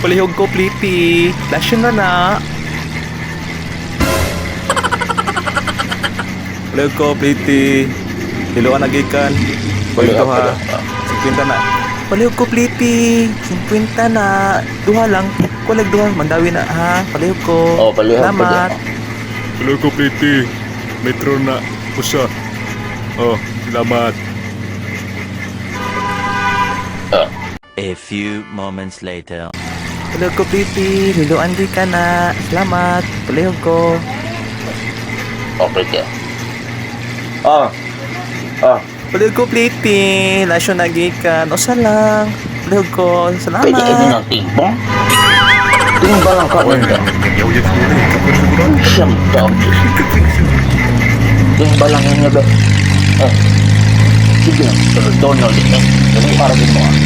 Palihog ko, Pliti. Lasyon na na. Palihog ko, Pliti. Hiluan nagikan. Palihog ha. 50 na. Palihog ko, Pliti. 50 na. Duha lang. Kulag duha. Mandawi na ha. Palihog ko. Oh, palihog, Salamat. Hello ko, Pretty. Metro na. Usa. Oh, salamat. A few moments later. Palihog ko, Pliti. Hiluan di ka na. Salamat. Palihog ko. Okay ka. Oh. Oh. Palihog ko, Pliti. Lasyon nagikan. Usa lang. Palihog ko. Salamat. Pwede ini ng timbang? Timbang lang ka nila. Siyam taon. Timbang lang yun ba? Oh. Sige. Pero Donald, eh. Dali para din mo.